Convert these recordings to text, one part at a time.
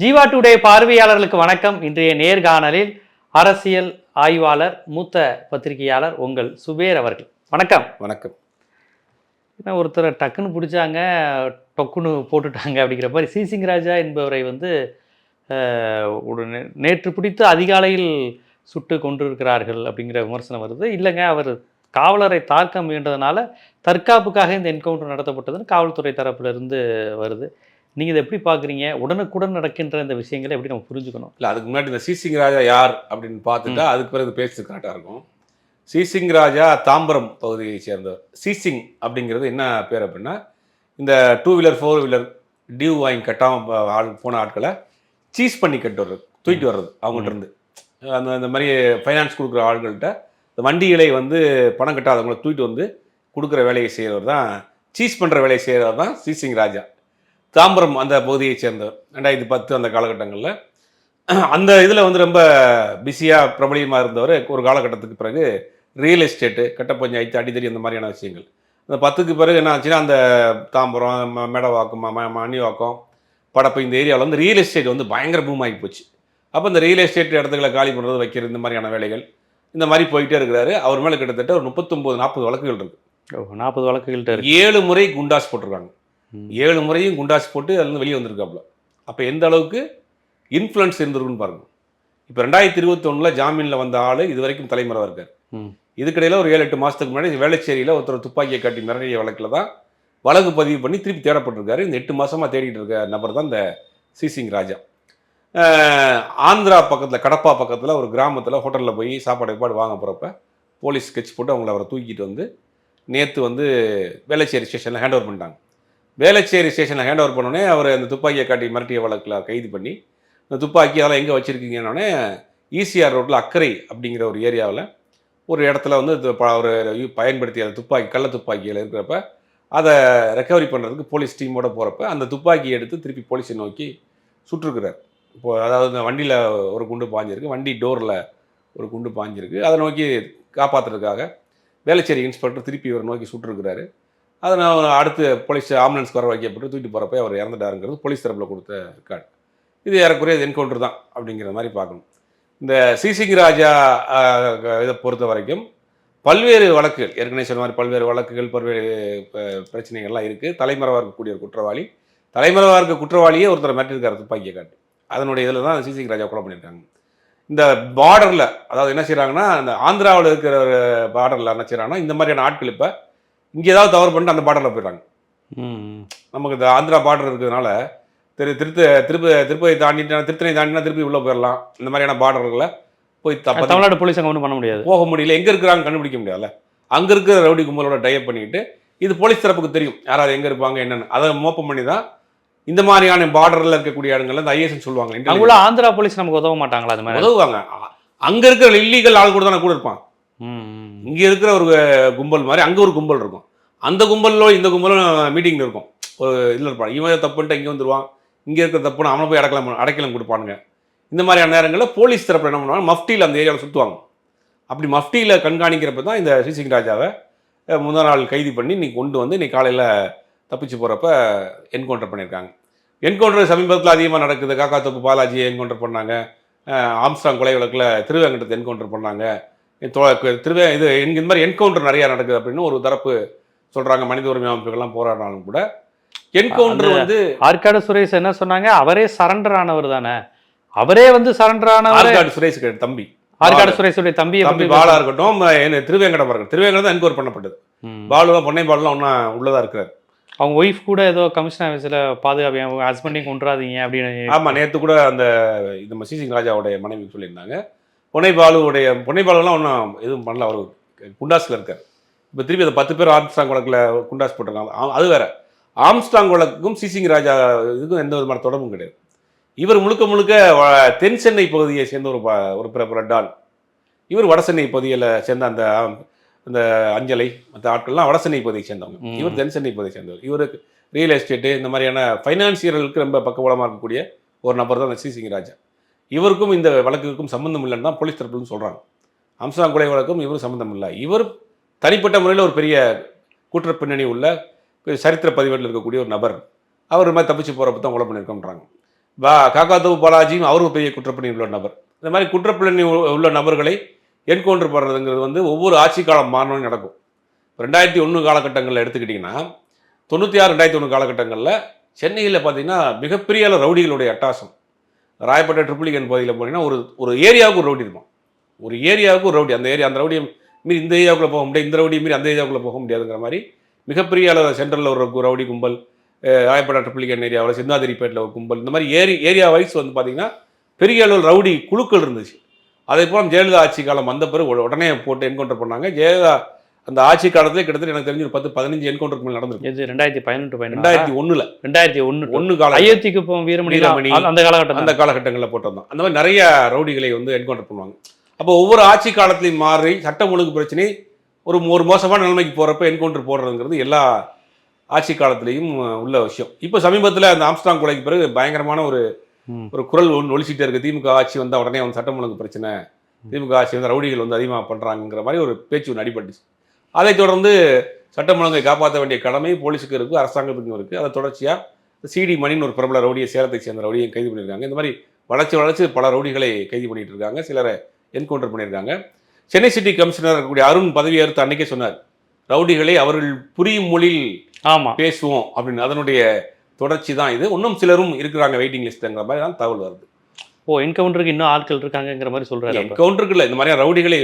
Jeeva today பார்வையாளர்களுக்கு வணக்கம். இன்றைய நேர்காணலில் அரசியல் ஆய்வாளர் மூத்த பத்திரிகையாளர் உங்கள் சுபேர் அவர்கள். வணக்கம். வணக்கம். என்ன ஒருத்தரை டக்குன்னு பிடிச்சாங்க டொக்குன்னு போட்டுட்டாங்க அப்படிங்கிற மாதிரி சிசிங் ராஜா என்பவரை வந்து ஒரு நேற்று பிடித்து அதிகாலையில் சுட்டு கொண்டிருக்கிறார்கள் அப்படிங்கிற விமர்சனம் வருது. இல்லைங்க அவர் காவலரை தாக்க முயன்றதுனால தற்காப்புக்காக இந்த என்கவுண்டர் நடத்தப்பட்டதுன்னு காவல்துறை தரப்புல இருந்து வருது. நீங்கள் இதை எப்படி பார்க்குறீங்க உடனுக்குடன் நடக்கின்ற இந்த விஷயங்களை எப்படி நம்ம புரிஞ்சுக்கணும்? இல்லை அதுக்கு முன்னாடி இந்த சிசிங் ராஜா யார் அப்படின்னு பார்த்துட்டா அதுக்கு பிறகு பேச்சு கரெக்டாக இருக்கும். சிசிங் ராஜா தாம்பரம் பகுதியை சேர்ந்தவர். சிசிங் அப்படிங்கிறது என்ன பேர் அப்படின்னா இந்த two wheeler four wheeler due வாங்கி கட்டாமல் ஆள் போன ஆட்களை சீஸ் பண்ணி கட்டு வர்றது தூக்கிட்டு வர்றது அவங்கள்ட்ட இருந்து அந்த இந்த மாதிரி ஃபைனான்ஸ் கொடுக்குற ஆள்கள்கிட்ட இந்த வண்டிகளை வந்து பணம் கட்டாதவங்களை தூக்கிட்டு வந்து கொடுக்குற வேலையை செய்கிறவர் தான் சீஸ் பண்ணுற வேலையை செய்கிறவர் தான் சிசிங் ராஜா. தாம்பரம் அந்த பகுதியை சேர்ந்தவர் ரெண்டாயிரத்தி பத்து அந்த காலகட்டங்களில். அந்த இதில் வந்து ரொம்ப பிஸியாக பிரபலியமாக இருந்தவர் ஒரு காலகட்டத்துக்கு பிறகு ரியல் எஸ்டேட்டு கட்ட பஞ்சாயத்து அடித்தடி அந்த மாதிரியான விஷயங்கள். அந்த பத்துக்கு பிறகு என்ன ஆச்சுன்னா அந்த தாம்பரம் மேடவாக்கம் மணிவாக்கம் படப்பு இந்த ஏரியாவில் வந்து ரியல் எஸ்டேட் வந்து பயங்கர பூம் ஆகி போச்சு. அப்போ இந்த ரியல் எஸ்டேட் இடத்துக்களை காலி பண்ணுறது வைக்கிறது இந்த மாதிரியான வேலைகள் இந்த மாதிரி போயிட்டே இருக்கிறாரு. அவர் மேலே கிட்டத்தட்ட ஒரு முப்பத்தொம்போது நாற்பது வழக்குகள் இருக்கு. ஓ நாற்பது வழக்குகள்கிட்ட ஏழு முறை குண்டாஸ் போட்டிருக்காங்க. ஏழு முறையும் குண்டாஸ் போட்டு அதுலேருந்து வெளியே வந்திருக்காப்புல. அப்போ எந்த அளவுக்கு இன்ஃப்ளூயன்ஸ் இருந்திருக்குன்னு பாருங்க. இப்போ ரெண்டாயிரத்தி இருபத்தொன்னில் ஜாமீனில் வந்த ஆள் இது வரைக்கும் தலைமறைவாக இருக்கார். இதுக்கிடையில் ஒரு ஏழு எட்டு மாதத்துக்கு முன்னாடி வேளச்சேரியில் ஒருத்தர் துப்பாக்கியை காட்டி மிரட்டிய வழக்கில் தான் வழக்கு பதிவு பண்ணி திருப்பி தேடப்பட்டிருக்காரு. இந்த எட்டு மாசமா தேடிட்டு இருக்க நபர் தான் இந்த சிசிங் ராஜா. ஆந்திரா பக்கத்தில் கடப்பா பக்கத்தில் ஒரு கிராமத்தில் ஹோட்டலில் போய் சாப்பாடு பாடு வாங்க போகிறப்ப போலீஸ் ஸ்கெட்ச் போட்டு அவங்கள அவரை தூக்கிட்டு வந்து நேற்று வந்து வேளச்சேரி ஸ்டேஷனில் ஹேண்ட் ஓவர் பண்ணிட்டாங்க. வேலச்சேரி ஸ்டேஷனில் ஹேண்ட் ஓவர் பண்ணோடனே அவர் அந்த துப்பாக்கியை காட்டி மிரட்டிய வழக்கில் கைது பண்ணி அந்த துப்பாக்கி அதெல்லாம் எங்கே வச்சுருக்கீங்கன்னொடனே ஈசிஆர் ரோட்டில் அக்கறை அப்படிங்கிற ஒரு ஏரியாவில் ஒரு இடத்துல வந்து ப- ஒரு பயன்படுத்திய அந்த துப்பாக்கி கள்ள துப்பாக்கியில் இருக்கிறப்ப அதை ரெக்கவரி பண்ணுறதுக்கு போலீஸ் டீமோட போகிறப்ப அந்த துப்பாக்கியை எடுத்து திருப்பி போலீஸை நோக்கி சுட்டிருக்கிறார். இப்போ அதாவது இந்த வண்டியில் ஒரு குண்டு பாஞ்சிருக்கு வண்டி டோரில் ஒரு குண்டு பாஞ்சிருக்கு. அதை நோக்கி காப்பாற்றுறதுக்காக வேலைச்சேரி இன்ஸ்பெக்டர் திருப்பி இவரை நோக்கி சுட்டிருக்கிறாரு. அதை நான் அடுத்து போலீஸ் ஆம்புலன்ஸ் வர வைக்கப்பட்டு தூக்கிட்டு போகிறப்ப அவர் இறந்துட்டாருங்கிறது போலீஸ் தரப்பில் கொடுத்த ரெக்கார்டு இது ஏறக்குறைய என்கவுண்டர் தான் அப்படிங்கிற மாதிரி பார்க்கணும். இந்த சிசிங் ராஜா இதை பொறுத்த வரைக்கும் பல்வேறு வழக்குகள் ஏற்கனவே சொன்ன மாதிரி பல்வேறு வழக்குகள் பல்வேறு பிரச்சனைகள்லாம் இருக்குது தலைமறைவாக இருக்கக்கூடிய ஒரு குற்றவாளி. தலைமறைவாக இருக்க குற்றவாளியே ஒருத்தர் மிரட்டிருக்காரு துப்பாக்கியை காட்டு. அதனுடைய இதில் தான் சிசிங் ராஜா கொலை பண்ணியிருக்காங்க. இந்த பார்டரில் அதாவது என்ன செய்கிறாங்கன்னா அந்த ஆந்திராவில் இருக்கிற ஒரு பார்டரில் என்ன செய்கிறாங்கன்னா இந்த மாதிரியான ஆட்கள் இப்போ இங்கே ஏதாவது தவறு பண்ணிட்டு அந்த பார்டரில் போயிடுறாங்க. நமக்கு இந்த ஆந்திரா பார்டர் இருக்கிறதுனால திரு திருத்த திருப்ப திருப்பதி தாண்டிட்டு திருத்தணி தாண்டினா திருப்பி உள்ளே போயிடலாம். இந்த மாதிரியான பார்டர்களை போய் தப்ப தமிழ்நாடு போலீஸ் அங்கே ஒன்றும் பண்ண முடியாது. போக முடியல. எங்கே இருக்கிறாங்க கண்டுபிடிக்க முடியாதுல்ல. அங்கே இருக்கிற ரவுடி கும்பலோட டைப் பண்ணிக்கிட்டு இது போலீஸ் தரப்புக்கு தெரியும். யாராவது எங்கே இருப்பாங்க என்னன்னு. அதை மோப்பம் பண்ணி தான் இந்த மாதிரியான பார்டரில் இருக்கக்கூடிய இடங்கள்ல இந்த ஐஎஸ்ன்னு சொல்லுவாங்க. அங்குள்ள ஆந்திரா போலீஸ் நமக்கு உதவ மாட்டாங்களா அது மாதிரி? உதவுவாங்க. அங்க இருக்கிற இல்லீகல் ஆள் கூட தானே கூட இருப்பான். இங்கே இருக்கிற ஒரு கும்பல் மாதிரி அங்கே ஒரு கும்பல் இருக்கும். அந்த கும்பலோ இந்த கும்பலும் மீட்டிங்கில் இருக்கும். ஒரு இதில் இருப்பான். இவன் தப்புன்ட்டு இங்கே வந்துடுவான் இங்கே இருக்கிற தப்புன்னு அவனை போய் அடக்கலாம் அடைக்கலாம் கொடுப்பானுங்க. இந்த மாதிரியான நேரங்களில் போலீஸ் தரப்பு என்ன பண்ணுவாங்க? மஃப்டியில் அந்த ஏரியாவில் சுற்றுவாங்க அப்படி மஃப்டியில் கண்காணிக்கிறப்ப தான் இந்த ஸ்ரீசிங் ராஜாவை முதல் நாள் கைது பண்ணி இன்னைக்கு கொண்டு வந்து இன்னைக்கு காலையில் தப்பிச்சு போகிறப்ப என்கவுண்டர் பண்ணியிருக்காங்க. என்கவுண்டர் சமீபத்தில் அதிகமாக நடக்குது. காக்கா தொப்பு பாலாஜியை என்கவுண்டர் பண்ணாங்க. ஆம்ஸ்டாங் கொலை வழக்கில் திருவேங்கடத்தை என்கவுண்டர் பண்ணாங்க. திருவே இது இந்த மாதிரி என்கவுண்டர் நிறையா நடக்குது அப்படின்னு ஒரு தரப்பு சொல்கிறாங்க மனித உரிமை அமைப்புகள்லாம் போராடினாலும் கூட. என்கவுண்டர் வந்து ஆற்காடு சுரேஷ் என்ன சொன்னாங்க? அவரே சரண்டர் ஆனவர் தானே. அவரே வந்து சரண்டர் ஆனவர். ஆற்காடு சுரேஷ் தம்பி. ஆற்காடு சுரேஷுடைய தம்பி பத்தி பாலா இருக்கட்டும் திருவேங்கடம் இருக்கட்டும். திருவேங்கடம் தான் என்கொயர் பண்ணப்பட்டது. பாலுவா பொன்னை பாலுலாம் ஒன்றா உள்ளதா இருக்கிறார். அவங்க ஒய்ஃப் கூட ஏதோ கமிஷன் ஆஃபீஸில் பாதுகாப்பு அவங்க ஹஸ்பண்டையும் கொண்டுறாதீங்க அப்படின்னு ஆமாம் நேற்று கூட அந்த நம்ம சிசிங் ராஜாவுடைய மனைவி சொல்லியிருந்தாங்க. பொன்னை பாலுவுடைய பாலுலாம் ஒன்றும் எதுவும் பண்ணல. அவர் குண்டாஸில் இருக்கார். இப்போ திருப்பி அந்த பத்து பேர் ஆம்ஸ்டாங் வழக்கில் குண்டாஸ் போட்டிருக்காங்க. அது வேற. ஆம்ஸ்டாங் வழக்குக்கும் சிசிங் ராஜா இதுக்கும் எந்த விதமான தொடர்பும் கிடையாது. இவர் முழுக்க முழுக்க தென் சென்னை பகுதியை சேர்ந்த ஒரு ஒரு பிற டான். இவர் வட சென்னை பகுதியில் சேர்ந்த அந்த அந்த அஞ்சலை மற்ற ஆட்கள்லாம் வட சென்னை பகுதியை சேர்ந்தவங்க. இவர் தென் சென்னை பகுதியை சேர்ந்தவர். இவருக்கு ரியல் எஸ்டேட்டு இந்த மாதிரியான ஃபைனான்சியர்களுக்கு ரொம்ப பக்கபலமாக இருக்கக்கூடிய ஒரு நபர் தான் அந்த சி. சிங் ராஜா. இவருக்கும் இந்த வழக்குக்கும் சம்மந்தம் இல்லைன்னு தான் போலீஸ் தரப்புலன்னு சொல்கிறாங்க அம்சாங் கொலை வழக்கும் இவரும் சம்மந்தம் இல்லை. இவர் தனிப்பட்ட முறையில் ஒரு பெரிய குற்ற பின்னணி உள்ள சரித்திர பதிவேட்டில் இருக்கக்கூடிய ஒரு நபர். அவர் இது மாதிரி தப்பிச்சு போகிறப்ப தான் கொலை பண்ணியிருக்கோன்றாங்க பா காக்காத்தவு பாலாஜியும் அவரும் பெரிய குற்றப்பணி உள்ள நபர். இந்த மாதிரி குற்றப்பின்னணி உ- உள்ள நபர்களை என்கவுண்டர் பண்ணுறதுங்கிறது வந்து ஒவ்வொரு ஆட்சி காலம் மாறணும் நடக்கும். ரெண்டாயிரத்தி ஒன்று காலகட்டங்களில் எடுத்துக்கிட்டிங்கன்னா தொண்ணூற்றி ஆறு ரெண்டாயிரத்தி ஒன்று காலகட்டங்களில் சென்னையில் பார்த்தீங்கன்னா மிகப்பெரிய அளவு ரவுடிகளுடைய அட்டாசம். ராயப்பேட்டை ட்ரிபிளிகன் e பகுதியில் போனீங்கன்னா ஒரு ஒரு ஏரியாவுக்கு ஒரு ரவுடி இருக்கும் ஒரு ஏரியாவுக்கு ஒரு ரவுடி. அந்த ஏரியா அந்த ரவுடியை மீறி இந்த ஏரியாவுக்குள்ளே போக முடியாது. இந்த ரவுடியை மீறி அந்த ஏரியாவுக்குள்ளே போக முடியாதுங்கிற மாதிரி மிகப்பெரிய அளவு சென்ட்ரலில் ஒரு ரவுடி கும்பல் ராயப்பேட்டை ட்ரிபிளிகன் ஏரியாவில் e சிந்தாதிரிப்பேட்டில் ஒரு கும்பல். இந்த மாதிரி ஏரி ஏரியா வைஸ் வந்து பார்த்தீங்கன்னா பெரிய அளவில் ரவுடி குழுக்கள் இருந்துச்சு. அதே போல் ஜெயலலிதா ஆட்சி காலம் வந்த பிறகு உடனே போட்டு என்கவுண்டர் பண்ணாங்க. ஜெயலலிதா அந்த ஆட்சி காலத்திலே கிட்டத்தட்ட எனக்கு தெரிஞ்சு ஒரு பத்து பதினஞ்சு என்கவுண்டருக்கு மேலே நடந்திருக்கு. இது ரெண்டாயிரத்தி பதினெட்டு ரெண்டாயிரத்தி ஒண்ணுல. ரெண்டாயிரத்தி ஒன்று ஒன்று காலம் அயோத்திக்கு இப்போ வீரமணி வீரமணி. அந்த- காலகட்டம் அந்த காலகட்டங்களில் போட்டிருந்தோம் அந்த மாதிரி நிறைய ரவுடிகளை வந்து என்கவுண்டர் பண்ணுவாங்க. அப்போ ஒவ்வொரு ஆட்சி காலத்திலையும் மாறி சட்டம் ஒழுங்கு பிரச்சனை ஒரு ஒரு மோசமான நிலைமைக்கு போகிறப்ப என்கவுண்டர் போடுறதுங்கிறது எல்லா ஆட்சி காலத்திலையும் உள்ள விஷயம். இப்போ சமீபத்தில் அந்த ஆம்ஸ்டாங் கொலைக்கு பிறகு பயங்கரமான ஒரு. ஒரு குரல் ஒன்று ஒழிச்சிட்டே இருக்கு. திமுக ஆட்சி வந்தால் உடனே வந்து சட்டம் ஒழுங்கு பிரச்சனை திமுக ஆட்சி வந்து ரவுடிகள் வந்து அதிகமாக பண்ணுறாங்கிற மாதிரி ஒரு பேச்சு ஒன்று அடிபட்டுச்சு. அதைத் தொடர்ந்து சட்டம் ஒழுங்கை காப்பாற்ற வேண்டிய கடமை போலீஸுக்கு இருக்குது அரசாங்கத்துக்கும் இருக்குது அதை தொடர்ச்சியாக சிடி மணின்னு ஒரு பிரபல ரவுடியை சேலத்தை சேர்ந்த ரவுடியை கைது பண்ணியிருக்காங்க. இந்த மாதிரி வளர்ச்சி வளர்ச்சி பல ரவுடிகளை கைது பண்ணிட்டு இருக்காங்க சிலரை என்கவுண்டர் பண்ணியிருக்காங்க. சென்னை சிட்டி கமிஷனர் இருக்கக்கூடிய அருண் பதவி ஏற்று அன்னைக்கே சொன்னார் ரவுடிகளை அவர்கள் புரியும் மொழியில் ஆமா. பேசுவோம் அப்படின்னு. அதனுடைய தொடர்ச்சி தான் இது. இன்னும் சிலரும் இருக்கிறாங்க வெயிட்டிங் லிஸ்ட்ங்கிற மாதிரி தான் தகவல் வருது. ஓ என்கவுண்டருக்கு இன்னும் ஆட்கள் இருக்காங்கங்கிற மாதிரி அப்ப. என்கவுண்டருக்கு இல்லை இந்த மாதிரியான ரவுடிகளை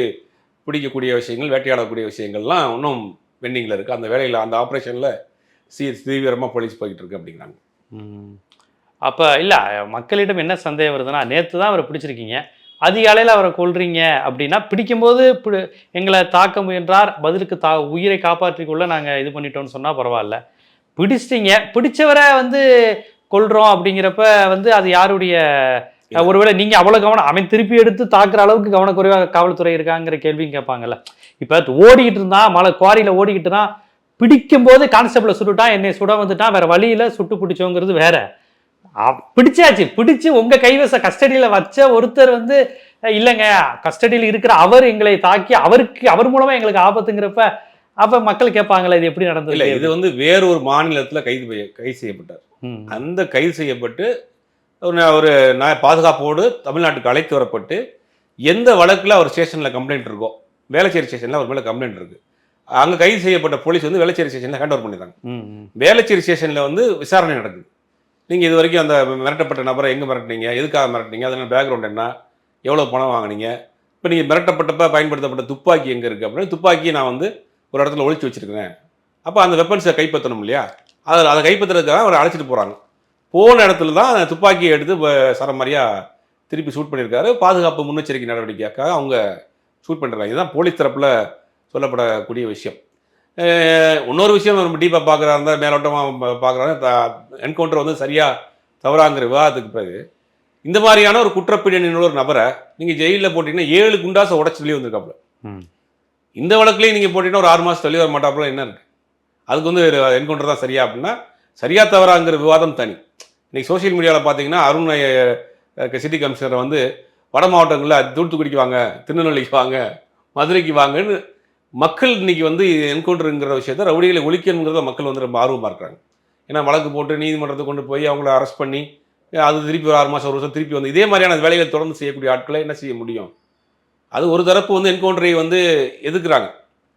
பிடிக்கக்கூடிய விஷயங்கள் வேட்டையாடக்கூடிய விஷயங்கள்லாம் இன்னும் பெண்டிங்கில் இருக்குது அந்த வேலையில் அந்த ஆப்ரேஷனில் சி தீவிரமாக போலீஸ் போய்கிட்டு இருக்கு அப்படிங்கிறாங்க. அப்போ இல்லை மக்களிடம் என்ன சந்தேகம் வருதுன்னா நேற்று தான் அவரை பிடிச்சிருக்கீங்க. அதிகாலையில் அவரை கொள்றீங்க அப்படின்னா பிடிக்கும்போது பிடி எங்களை தாக்க முயன்றார். பதிலுக்கு தா உயிரை காப்பாற்றிக்குள்ளே நாங்கள் இது பண்ணிட்டோம்னு சொன்னால் பரவாயில்ல. பிடிச்சிட்டீங்க. பிடிச்சவரை வந்து கொள்கிறோம் அப்படிங்கிறப்ப வந்து அது யாருடைய ஒருவேளை நீங்க அவ்வளவு கவனம் அவன் திருப்பி எடுத்து தாக்குற அளவுக்கு கவனக்குறைவாக காவல்துறை இருக்காங்கிற கேள்வியும் கேட்பாங்கல்ல. இப்ப ஓடிக்கிட்டு இருந்தான் மலை குவாரியில ஓடிக்கிட்டு இருந்தான் பிடிக்கும் போது கான்ஸ்டபிளை சுட்டுட்டான் என்னை சுட வந்துட்டான் வேற வழியில சுட்டு பிடிச்சோங்கிறது வேற. பிடிச்சாச்சு. பிடிச்சு உங்க கைவச கஸ்டடியில வச்ச ஒருத்தர் வந்து இல்லைங்க கஸ்டடியில் இருக்கிற அவர் எங்களை தாக்கி அவருக்கு அவர் மூலமா எங்களுக்கு ஆபத்துங்கிறப்ப அப்ப மக்கள் கேட்பாங்களே இது எப்படி நடந்தது? இல்லை இது வந்து வேற ஒரு மாநிலத்தில் கைது கைது செய்யப்பட்டார். அந்த கைது செய்யப்பட்டு ஒரு நா- ஒரு நா- பாதுகாப்போடு தமிழ்நாட்டுக்கு அழைத்து வரப்பட்டு எந்த வழக்கில் அவர் ஸ்டேஷனில் கம்ப்ளைண்ட் இருக்கோ வேளச்சேரி ஸ்டேஷனில் அவர் மேலே கம்ப்ளைண்ட் இருக்குது அங்கே கைது செய்யப்பட்ட போலீஸ் வந்து வேளச்சேரி ஸ்டேஷனில் ஹேண்ட் ஓவர் பண்ணிடுறாங்க. வேளச்சேரி ஸ்டேஷனில் வந்து விசாரணை நடக்குது. நீங்கள் இது வரைக்கும் அந்த மிரட்டப்பட்ட நபரை எங்கே மிரட்டினீங்க எதுக்காக மிரட்டினீங்க அதனால பேக்ரவுண்ட் என்ன எவ்வளோ பணம் வாங்குனீங்க இப்போ நீங்கள் மிரட்டப்பட்டப்ப பயன்படுத்தப்பட்ட துப்பாக்கி எங்கே இருக்குது அப்படின்னு துப்பாக்கியை நான் வந்து ஒரு இடத்துல ஒளிச்சு வச்சிருக்கிறேன். அப்போ அந்த வெப்பன்ஸை கைப்பற்றணும் இல்லையா? அதை அதை கைப்பற்றுறதுக்காக அவரை அழைச்சிட்டு போகிறாங்க போன இடத்துல தான் துப்பாக்கியை எடுத்து சரமாரியாக திருப்பி ஷூட் பண்ணியிருக்காரு. பாதுகாப்பு முன்னெச்சரிக்கை நடவடிக்கைக்காக அவங்க ஷூட் பண்ணிருக்காங்க இதுதான் போலீஸ் தரப்பில் சொல்லப்படக்கூடிய விஷயம். இன்னொரு விஷயம் நம்ம டீப்பாக பார்க்குறா இருந்தால் மேலோட்டமாக பார்க்குறாங்க என்கவுண்டர் வந்து சரியாக தவறாங்கிற விவாதத்துக்கு பிறகு இந்த மாதிரியான ஒரு குற்றப்பின்னணியில் ஒரு நபரை நீங்கள் ஜெயிலில் போட்டிங்கன்னா ஏழு குண்டாசை உடச்சி வெளியே வந்திருக்காப்புல. இந்த வழக்குலையும் நீங்கள் போட்டிங்கன்னா ஒரு ஆறு மாதம் வெளியே வர மாட்டாப்புல என்ன இருக்கு? அதுக்கு வந்து என்கவுண்டர் தான் சரியா அப்படின்னா சரியா தவறாங்கிற விவாதம் தனி. இன்னைக்கு சோஷியல் மீடியாவில் பார்த்தீங்கன்னா அருண் சிட்டி கமிஷனர் வந்து வட மாவட்டங்களில் தூத்துக்குடிக்கு வாங்க திருநெல்வேலிக்கு வாங்க மதுரைக்கு வாங்கன்னு மக்கள் இன்னைக்கு வந்து என்கவுண்டருங்கிற விஷயத்த ரவுடிகளை ஒழிக்கணுங்கிறத மக்கள் வந்து ரொம்ப ஆர்வமாக இருக்கிறாங்க. ஏன்னா வழக்கு போட்டு நீதிமன்றத்துக்கு கொண்டு போய் அவங்கள அரெஸ்ட் பண்ணி அது திருப்பி ஒரு ஆறு மாதம் ஒரு வருஷம் திருப்பி வந்து இதே மாதிரியான வேலைகளை தொடர்ந்து செய்யக்கூடிய ஆட்களை என்ன செய்ய முடியும்? அது ஒரு தரப்பு வந்து என்கவுண்டரை வந்து எதிர்க்கிறாங்க.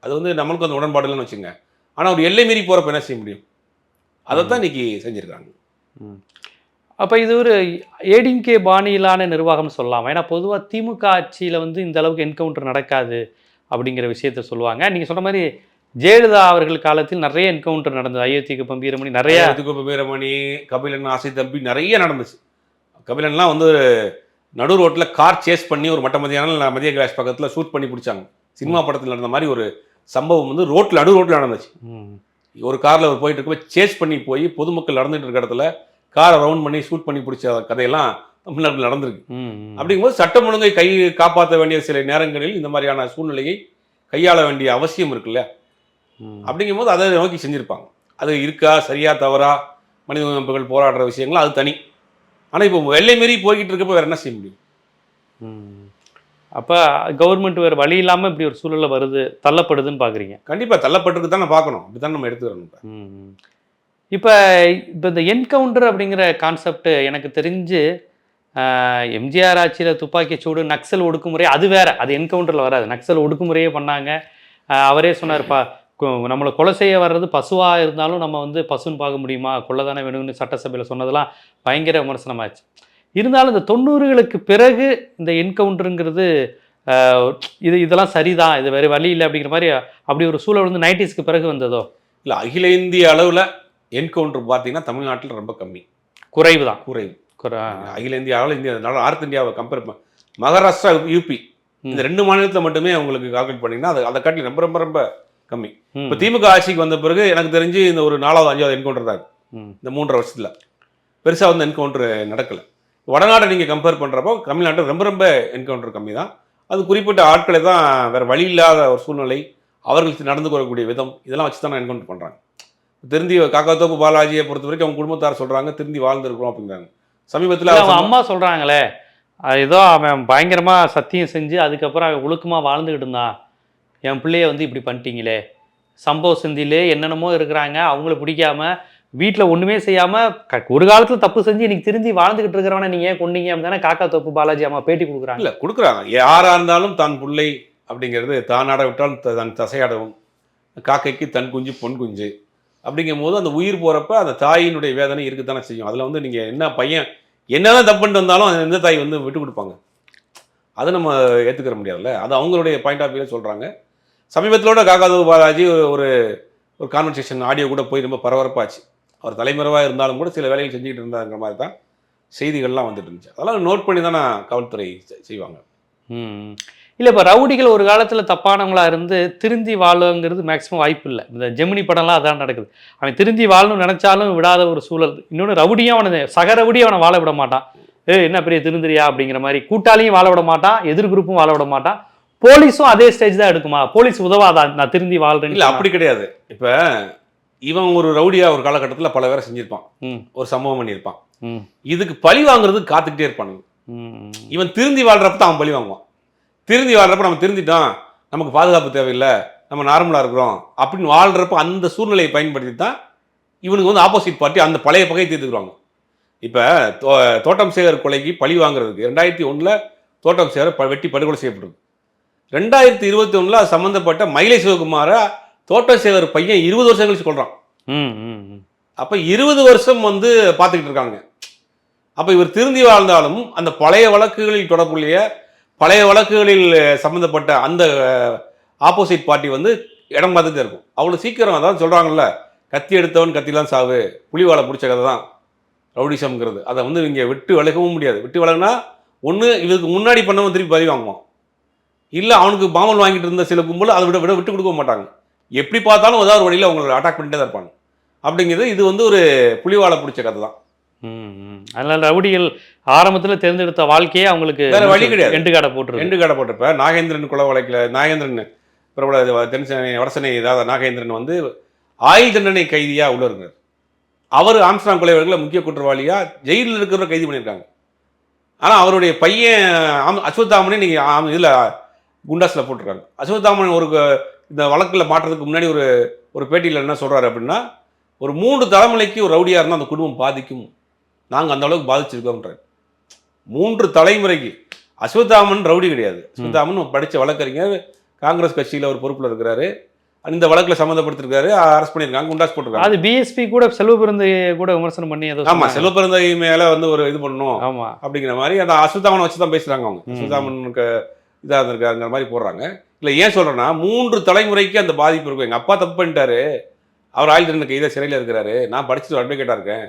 அது வந்து நம்மளுக்கு அந்த உடன்பாடு இல்லைன்னு வச்சுங்க ஆனால் ஒரு எல்லை மீறி போகிறப்ப என்ன செய்ய முடியும்? அதை தான் இன்னைக்கு செஞ்சுருக்காங்க. அப்ப இது ஒரு ஏடிஎம்கே பாணியிலான நிர்வாகம் சொல்லலாம். ஏன்னா பொதுவா திமுக ஆட்சியில வந்து இந்த அளவுக்கு என்கவுண்டர் நடக்காது அப்படிங்கிற விஷயத்த சொல்லுவாங்க. நீங்க சொன்ன மாதிரி ஜெயலலிதா அவர்கள் காலத்தில் நிறைய என்கவுண்டர் நடந்தது. அயோத்திக்கு பம்பீரமணி நிறைய நிறைய வீரமணி கபிலன் ஆசை தம்பி நிறைய நடந்துச்சு. கபிலன்லாம் வந்து நடு ரோட்டில் கார் சேஸ் பண்ணி ஒரு மட்ட மதியான மதிய கிளாஸ் பக்கத்தில் ஷூட் பண்ணி பிடிச்சாங்க. சினிமா படத்தில் நடந்த மாதிரி ஒரு சம்பவம் வந்து ரோட்டில் நடு ரோட்டில் நடந்துச்சு. ஒரு காரில் அவர் போயிட்டு இருக்கப்போ சேஸ் பண்ணி போய் பொதுமக்கள் நடந்துட்டு இருக்க இடத்துல காரை ரவுண்ட் பண்ணி ஷூட் பண்ணி பிடிச்ச கதையெல்லாம் தமிழ்நாட்டில் நடந்திருக்கு. அப்படிங்கும்போது சட்டம் ஒழுங்கை கை காப்பாற்ற வேண்டிய சில நேரங்களில் இந்த மாதிரியான சூழ்நிலையை கையாள வேண்டிய அவசியம் இருக்குல்ல. அப்படிங்கும்போது அதை நோக்கி செஞ்சுருப்பாங்க. அது இருக்கா சரியா தவறா மனித அமைப்புகள் போராடுற விஷயங்கள் அது தனி. ஆனால் இப்போ வெள்ளை மீறி போய்கிட்டு இருக்கப்ப வேற என்ன செய்ய முடியும். அப்ப கவர்மெண்ட் வேற வழி இல்லாம இப்படி ஒரு சூழல்ல வருது தள்ளப்படுதுன்னு பாக்குறீங்க. கண்டிப்பாக தள்ளப்பட்டிருக்கு தான் பார்க்கணும். அப்படி தான் நம்ம எடுத்துக்கிறோம் இப்போ இப்போ இந்த என்கவுண்டர் அப்படிங்கிற கான்செப்ட் எனக்கு தெரிஞ்சு எம்ஜிஆர் ஆட்சியில் துப்பாக்கி சூடு நக்சல் ஒடுக்குமுறை அது வேற. அது என்கவுண்டரில் வராது. நக்சல் ஒடுக்குமுறையே பண்ணாங்க. அவரே சொன்னார்ப்பா நம்மளை கொலை செய்ய வர்றது பசுவாக இருந்தாலும் நம்ம வந்து பசுன்னு பார்க்க முடியுமா? கொலை தானே வேணும்னு சட்டசபையில் சொன்னதெல்லாம் பயங்கர விமர்சனமாச்சு. இருந்தாலும் இந்த தொண்ணூறுகளுக்கு பிறகு இந்த என்கவுண்டருங்கிறது இது இதெல்லாம் சரிதான். இது வேறு வழி இல்லை அப்படிங்கிற மாதிரி அப்படி ஒரு சூழல் வந்து நைன்டிஸ்க்கு பிறகு வந்ததோ? இல்லை அகில இந்திய அளவில் என்கவுண்டர் பார்த்தீங்கன்னா தமிழ்நாட்டில் ரொம்ப கம்மி. குறைவு தான் குறைவு. குறை அகில இந்திய அளவில் இந்தியா நார்த் இந்தியாவை கம்பேர் பண்ண மகாராஷ்டிரா யூபி இந்த ரெண்டு மாநிலத்தில் மட்டுமே உங்களுக்கு கால்குலேட் பண்ணீங்கன்னா அது அதை காட்டி ரொம்ப ரொம்ப ரொம்ப கம்மி. இப்போ திமுக ஆட்சிக்கு வந்த பிறகு எனக்கு தெரிஞ்சு இந்த ஒரு நாலாவது அஞ்சாவது என்கவுண்டர் தான். இந்த மூன்றரை வருஷத்தில். பெருசாக வந்து என்கவுண்டர் நடக்கலை. வடநாட்டை நீங்கள் கம்பேர் பண்ணுறப்போ தமிழ்நாட்டில் ரொம்ப ரொம்ப என்கவுண்டர் கம்மி தான் அது குறிப்பிட்ட ஆட்களை தான் வேறு வழி இல்லாத ஒரு சூழ்நிலை அவர்களுக்கு நடந்து கொள்ளக்கூடிய விதம் இதெல்லாம் வச்சு தான் என்கவுண்டர் பண்ணுறாங்க திருந்தி காக்காத்தோப்பு பாலாஜியை பொறுத்த வரைக்கும் அவங்க குடும்பத்தார் சொல்கிறாங்க திருந்தி வாழ்ந்துருக்கிறோம் அப்படிங்கிறாங்க. சமீபத்தில் அவன் அம்மா சொல்றாங்களே அது ஏதோ அவன் பயங்கரமா சத்தியம் செஞ்சு அதுக்கப்புறம் அவன் ஒழுக்கமா வாழ்ந்துகிட்டு இருந்தான். என் பிள்ளைய வந்து இப்படி பண்ணிட்டீங்களே. சம்பவ சிந்திலே என்னென்னமோ இருக்கிறாங்க அவங்கள பிடிக்காம வீட்டில் ஒண்ணுமே செய்யாம க- ஒரு காலத்துல தப்பு செஞ்சு இன்னைக்கு திருந்தி வாழ்ந்துகிட்டு இருக்கிறவன நீங்க ஏன் கொண்டீங்க அப்படின்னு காக்கா தோப்பு பாலாஜி அம்மா பேட்டி கொடுக்குறாங்க. இல்லை கொடுக்குறாங்க. யாராக இருந்தாலும் தான் பிள்ளை அப்படிங்கிறது தான் ஆட விட்டால் த- தன் தசையாடவும். காக்கைக்கு தன் குஞ்சு பொன் குஞ்சு. அப்படிங்கும் போது அந்த உயிர் போகிறப்ப அந்த தாயினுடைய வேதனை இருக்குதானே செய்யும். அதில் வந்து நீங்கள் என்ன பையன் என்னதான் தப்பு பண்ணிட்டு வந்தாலும் அந்த எந்த தாய் வந்து விட்டு கொடுப்பாங்க. அதை நம்ம ஏற்றுக்கிற முடியாதுல்ல? அது அவங்களுடைய பாயிண்ட் ஆஃப் வியூவில் சொல்கிறாங்க சமீபத்திலோட காக்காதூர் பாலாஜி ஒரு ஒரு கான்வர்சேஷன் ஆடியோ கூட போய் ரொம்ப பரபரப்பாச்சு. அவர் தலைமறைவாக இருந்தாலும் கூட சில வேலைகள் செஞ்சுக்கிட்டு இருந்தாங்கிற மாதிரி தான் செய்திகள்லாம் வந்துட்டு இருந்துச்சு. அதெல்லாம் நோட் பண்ணி தானே காவல்துறை செ- செய்வாங்க. ம். இல்லை இப்போ ரவுடிகள் ஒரு காலத்தில் தப்பானவங்களா இருந்து திருந்தி வாழுங்கிறது மேக்ஸிமம் வாய்ப்பு இல்லை. இந்த ஜெமினி படம்லாம் அதான் நடக்குது. அவன் திருந்தி வாழணும்னு நினைச்சாலும் விடாத ஒரு சூழல். இன்னொன்று ரவுடியும் அவனை சக ரவுடியும் அவனை வாழ விட மாட்டான். ஏ என்ன பெரிய திருந்திரியா அப்படிங்கிற மாதிரி கூட்டாளியும் வாழ விட மாட்டான் எதிர் குரூப்பும் வாழ விட மாட்டான். போலீஸும் அதே ஸ்டேஜ் தான் எடுக்குமா? போலீஸ் உதவாதா? நான் திருந்தி வாழ்றேன்னு இல்லை அப்படி கிடையாது. இப்போ இவன் ஒரு ரவுடியா ஒரு காலகட்டத்தில் பல பேரை செஞ்சிருப்பான். ம். ஒரு சம்பவம் பண்ணியிருப்பான். ம். இதுக்கு பழி வாங்குறது காத்துக்கிட்டே இருப்பானுங்க. இவன் திருந்தி வாழ்றப்ப தான் அவன் பழி வாங்குவான். திருந்தி வாழ்றப்ப நம்ம திருந்திட்டோம். நமக்கு பாதுகாப்பு தேவையில்லை. நம்ம நார்மலாக இருக்கிறோம். அப்படின்னு வாழ்றப்ப அந்த சூழ்நிலையை பயன்படுத்தி தான் இவனுக்கு வந்து ஆப்போசிட் பார்ட்டி அந்த பழைய பகையை தீர்த்துக்குவாங்க. இப்போ தோட்டம் சேகர் கொலைக்கு பழி வாங்குறதுக்கு ரெண்டாயிரத்தி ஒன்றில் தோட்டம் சேகர் ப- வெட்டி படுகொலை செய்யப்பட்டிருக்கு ரெண்டாயிரத்தி இருபத்தி ஒன்றில் சம்மந்தப்பட்ட மயிலை சிவகுமாரை தோட்டம் சேகர் பையன் இருபது வருஷம் கழிச்சு ம் அப்போ இருபது வருஷம் வந்து பார்த்துக்கிட்டு இருக்காங்க. அப்போ இவர் திருந்தி வாழ்ந்தாலும் அந்த பழைய வழக்குகளில் தொடர்புடைய பழைய வழக்குகளில் சம்மந்தப்பட்ட அந்த ஆப்போசிட் பார்ட்டி வந்து இடம் பார்த்துட்டு இருக்கும். அவ்வளோ சீக்கிரம் அதான் சொல்கிறாங்கல்ல கத்தி எடுத்தவன் கத்திலாம் சாவு. புலிவாலை பிடிச்ச கதை தான். ரவுடிசம்ங்கிறது. அதை வந்து இங்கே விட்டு விலகவும் முடியாது. விட்டு விலகுனா ஒன்று இதுக்கு முன்னாடி பண்ணவன் திருப்பி பதவி வாங்குவான். இல்லை அவனுக்கு பாமல் வாங்கிட்டு இருந்த சில கும்பல் அதை விட விட விட்டு கொடுக்க மாட்டாங்க. எப்படி பார்த்தாலும் ஏதாவது ஒரு வழியில் அவங்களை அட்டாக் பண்ணிட்டே தான் இருப்பாங்க. அப்படிங்கிறது இது வந்து ஒரு புலிவாலை பிடிச்ச கதை தான். அதனால ரவுடிகள் ஆரம்பத்துல தேர்ந்தெடுத்த வாழ்க்கையே அவங்களுக்கு வழி கிடையாது. எண்டு காடை போட்டுருக்கு ரெண்டு கடை போட்டப்ப நாகேந்திரன் கொலை வழக்கில் நாகேந்திரன் பிரபல இது தென்சென்னை வடசென்னை ஏதாவது நாகேந்திரன் வந்து ஆயுள் தண்டனை கைதியாக உள்ள இருக்கிறார் அவர் ஆம்ஸ்டாங் கொலை வழக்கில் முக்கிய குற்றவாளியாக ஜெயிலில் இருக்கிற கைது பண்ணியிருக்காங்க. ஆனால் அவருடைய பையன் ஆம் அஸ்வத்தாமனே நீங்கள் இதில் குண்டாஸில் போட்டிருக்காங்க. அஸ்வத்தாமன் ஒரு இந்த வழக்கில் மாட்டுறதுக்கு முன்னாடி ஒரு ஒரு பேட்டியில் என்ன சொல்கிறாரு அப்படின்னா ஒரு மூன்று தலைமுறைக்கு ஒரு ரவுடியாக இருந்தால் அந்த குடும்பம் பாதிக்கும். நாங்கள் அந்த அளவுக்கு பாதிச்சிருக்கோம்ன்றார். மூன்று தலைமுறைக்கு அஸ்வத்தாமன் ரவுடி கிடையாது. அஸ்வத்தாமன் படித்த வழக்கறிஞர் காங்கிரஸ் கட்சியில் ஒரு பொறுப்பில் இருக்கிறாரு. இந்த வழக்கில் சம்மந்தப்படுத்திருக்காரு அரெஸ்ட் பண்ணியிருக்காங்க குண்டாஸ் போட்டிருக்காங்க. அது பிஎஸ்பி கூட செல்வ பிறந்த கூட விமர்சனம் பண்ணி ஏதோ ஆமா சொன்னாங்க. செல்வப்பிறந்தை மேல வந்து ஒரு இது பண்ணணும் ஆமா. அப்படிங்கிற மாதிரி அந்த அஸ்வத்தாமனை வச்சு தான் பேசுறாங்க அவங்க. அஸ்வத்தாமனுக்கு இதாக இருந்திருக்காருங்கிற மாதிரி போடுறாங்க. இல்லை ஏன் சொல்றேன்னா மூன்று தலைமுறைக்கு அந்த பாதிப்பு இருக்கும். எங்க அப்பா தப்பு பண்ணிட்டாரு. அவர் ஆயுள் தண்டனை கைதில் சிறையில் இருக்கிறாரு. நான் படிச்சுட்டு அட்வொகேட்டாக இருக்கேன்.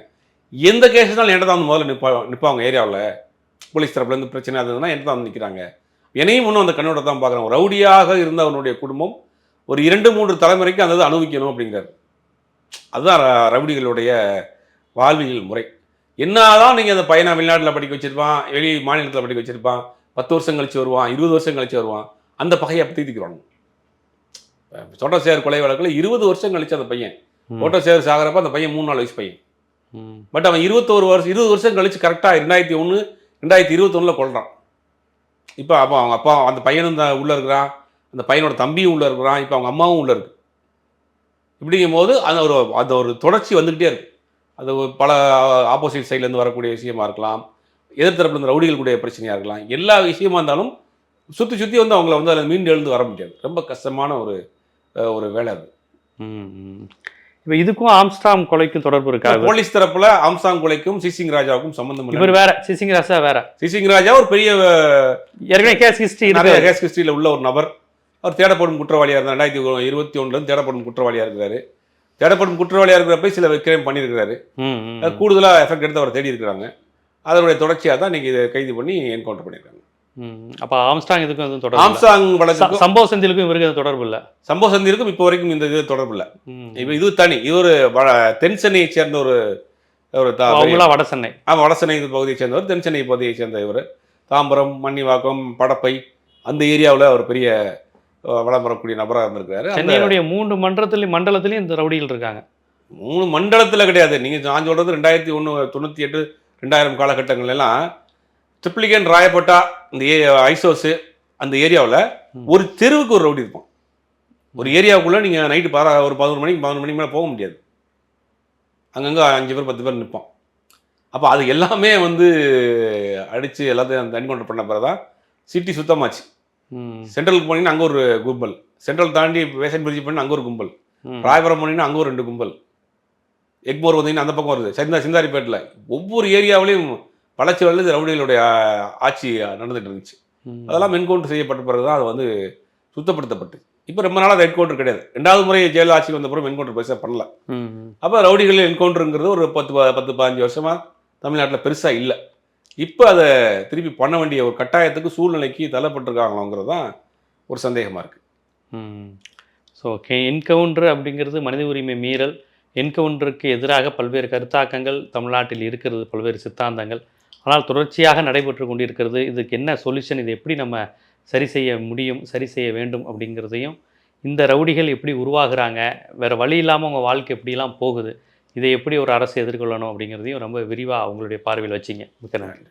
எந்த கேஸ்னாலும் என்கிட்ட தான் வந்து முதல்ல நிப்பா நிற்பாங்க ஏரியாவில். போலீஸ் தரப்புலேருந்து பிரச்சனை இருந்ததுன்னா என்கிட்ட தான் வந்து நிற்கிறாங்க என்னையும் இன்னும் அந்த கண்ணோட தான் பார்க்குறேன். ரவுடியாக இருந்த அவனுடைய குடும்பம் ஒரு இரண்டு மூன்று தலைமுறைக்கு அந்த அனுபவிக்கணும் அப்படிங்கிறாரு. அதுதான் ரவுடிகளுடைய வாழ்வியல் முறை. என்னதான் நீங்கள் அந்த பையனை வெளிநாட்டில் படிக்க வச்சிருப்பான் வெளி மாநிலத்தில் படிக்க வச்சிருப்பான் பத்து வருஷம் கழிச்சு வருவான் இருபது வருஷம் கழிச்சு வருவான் அந்த பகையை அப்படி தீர்த்திக்கிறாங்க தோட்டசேகர் கொலை வழக்கில் இருபது வருஷம் கழிச்சு அந்த பையன். ம். தோட்டசேகர் சாகிறப்ப அந்த பையன் மூணு நாலு வயசு பையன். பட் அவன் இருபத்தோரு வருஷம் இருபது வருஷம் கழிச்சு கரெக்டாக ரெண்டாயிரத்தி ஒன்று ரெண்டாயிரத்தி இருபத்தொன்னில் கொள்றான் இப்போ அப்போ அவங்க அப்பா அந்த பையனும் தான் உள்ளே இருக்கிறான். அந்த பையனோட தம்பியும் உள்ளே இருக்கிறான். இப்போ அவங்க அம்மாவும் உள்ளே இருக்கு. இப்படிங்கும் போது அந்த ஒரு அந்த ஒரு தொடர்ச்சி வந்துக்கிட்டே இருக்கு. அது ஒரு பல ஆப்போசிட் சைட்லேருந்து வரக்கூடிய விஷயமா இருக்கலாம். எதிர்த்தரப்புல இருந்து ரவுடிகள் கூடிய பிரச்சனையாக இருக்கலாம். எல்லா விஷயமா இருந்தாலும் சுற்றி சுற்றி வந்து அவங்கள வந்து அதில் மீண்டு எழுந்து வர முடியாது. ரொம்ப கஷ்டமான ஒரு ஒரு வேலை அது. இப்போ இதுக்கும் ஆம்ஸ்டாம் கொலைக்கும் தொடர்பு இருக்கா? போலீஸ் தரப்புல ஆம்சாங் கொலைக்கும் சிசிங் ராஜாவுக்கும் சம்பந்தம் இல்லை இவர் வேற சிசிங் ராசா வேற. சிசிங் ராஜா ஒரு பெரிய ஏற்கனவே கேஸ் ஹிஸ்டரி இருக்கு. கேஸ் ஹிஸ்டரியில் உள்ள ஒரு நபர். அவர் தேடப்படும் குற்றவாளியாக இருந்தார் ரெண்டாயிரத்தி இருபத்தி ஒன்றுலேருந்து தேடப்படும் குற்றவாளியாக இருக்கிறாரு. தேடப்படும் குற்றவாளியாக இருக்கிறப்ப சில கிரைம் பண்ணியிருக்கிறாரு. கூடுதலாக எஃபெக்ட் எடுத்து அவரை தேடி இருக்கிறாங்க. அதனுடைய தொடர்ச்சியாக தான் இன்னைக்கு இதை கைது பண்ணி என்கவுண்டர் பண்ணியிருக்காங்க. அப்ப ஆம்ஸ்டாங் இதுக்கும் எதுவும் தொடர்பு வழக்குக்கும் ச- சம்பவ செந்திலுக்கும் இவருக்கு எதுவும் தொடர்பு இல்ல? சம்பவ சந்திருக்கும் இப்போ வரைக்கும் இந்த இது தொடர்பு இல்லை. இப்போ இது தனி இது ஒரு தென் சென்னையை சேர்ந்த ஒரு ஒரு அவங்களா வட சென்னை. ஆமாம் பகுதியை சேர்ந்தவர் தென் சென்னை பகுதியை சேர்ந்த இவர். தாம்பரம் மன்னிவாக்கம் படப்பை அந்த ஏரியாவில் அவர் பெரிய வளம் வரக்கூடிய நபராக இருந்திருக்காரு சென்னையினுடைய மூன்று மன்றத்திலையும் மண்டலத்திலையும் இந்த ரவுடிகள் இருக்காங்க. மூணு மண்டலத்தில் கிடையாது. நீங்கள் நான் சொல்கிறது ரெண்டாயிரத்தி ஒன்று தொண்ணூற்றி எட்டு ரெண்டாயிரம் காலகட்டங்கள் எல்லாம் ட்ரிப்ளிகன் ராயப்பட்டா இந்த ஏ ஐசோஸு அந்த ஏரியாவில். ஒரு தெருவுக்கு ஒரு ரவுடி இருப்பான். ஒரு ஏரியாவுக்குள்ளே நீங்கள் நைட்டு பாரா ஒரு பதினொரு மணிக்கு பதினொரு மணிக்கு மேலே போக முடியாது. அங்கங்கே அஞ்சு பேர் பத்து பேர் நிற்பான் அப்போ அது எல்லாமே வந்து அடித்து எல்லாத்தையும் என்கவுண்டர் பண்ண பிறகு தான் சிட்டி சுத்தமாச்சு. சென்ட்ரலுக்கு போனீங்கன்னா அங்கே ஒரு கும்பல். சென்ட்ரல் தாண்டி வேசன் பிரிட்ஜ் பண்ணி அங்கே ஒரு கும்பல். ராயபுரம் போனீங்கன்னா அங்கே ஒரு ரெண்டு கும்பல். எக்மோர் வந்தீங்கன்னா அந்த பக்கம் வருது. சிந்தா சிந்தாரிப்பேட்டில் ஒவ்வொரு ஏரியாவிலையும் வளர்ச்சி வளர்ந்து ரவுடிகளுடைய ஆட்சி நடந்துட்டு இருந்துச்சு. அதெல்லாம் என்கவுண்டர் செய்யப்பட்ட பிறகு தான் அது வந்து சுத்தப்படுத்தப்பட்டு. இப்போ ரொம்ப நாளாக அது என்கவுண்டர் கிடையாது. ரெண்டாவது முறை ஜெயலலிதா ஆட்சி வந்த பிறகு என்கவுண்டர் பெருசாக பண்ணல. அப்போ ரவுடிகள் என்கவுண்டருங்கிறது ஒரு பத்து பத்து பதினஞ்சு வருஷமாக தமிழ்நாட்டில் பெருசாக இல்லை. இப்போ அதை திருப்பி பண்ண வேண்டிய ஒரு கட்டாயத்துக்கு சூழ்நிலைக்கு தள்ளப்பட்டிருக்காங்களோங்கிறது தான் ஒரு சந்தேகமாக இருக்குது ஸோ ஓகே என்கவுண்டர் அப்படிங்கிறது மனித உரிமை மீறல். என்கவுண்டருக்கு எதிராக பல்வேறு கருத்தாக்கங்கள் தமிழ்நாட்டில் இருக்கிறது பல்வேறு சித்தாந்தங்கள். ஆனால் தொடர்ச்சியாக நடைபெற்று கொண்டிருக்கிறது. இதுக்கு என்ன சொல்யூஷன் இது எப்படி நம்ம சரி செய்ய முடியும் சரி செய்ய வேண்டும் அப்படிங்கிறதையும் இந்த ரவுடிகள் எப்படி உருவாகிறாங்க வேறு வழி இல்லாமல் உங்கள் வாழ்க்கை எப்படிலாம் போகுது இதை எப்படி ஒரு அரசு எதிர்கொள்ளணும் அப்படிங்கிறதையும் ரொம்ப விரிவாக அவங்களுடைய பார்வையில் வச்சிங்க. மிக்க நன்றி.